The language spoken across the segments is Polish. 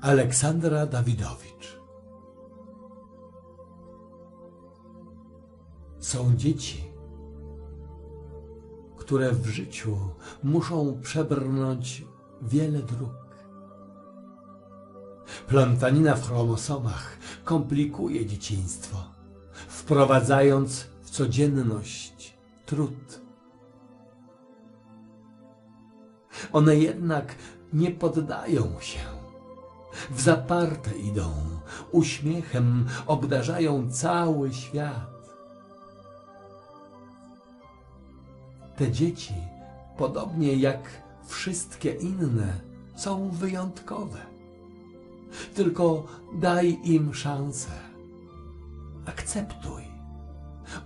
Aleksandra Dawidowicz Są dzieci, które w życiu muszą przebrnąć wiele dróg. Plątanina w chromosomach komplikuje dzieciństwo, wprowadzając w codzienność trud. One jednak nie poddają się. W zaparte idą, uśmiechem obdarzają cały świat. Te dzieci, podobnie jak wszystkie inne, są wyjątkowe. Tylko daj im szansę. Akceptuj.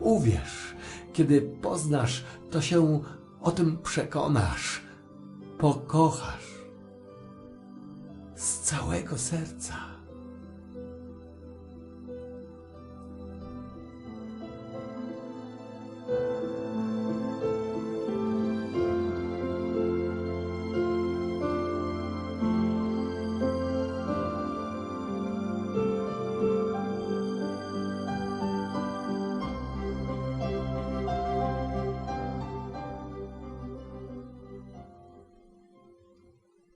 Uwierz, kiedy poznasz, to się o tym przekonasz, pokochasz całego serca.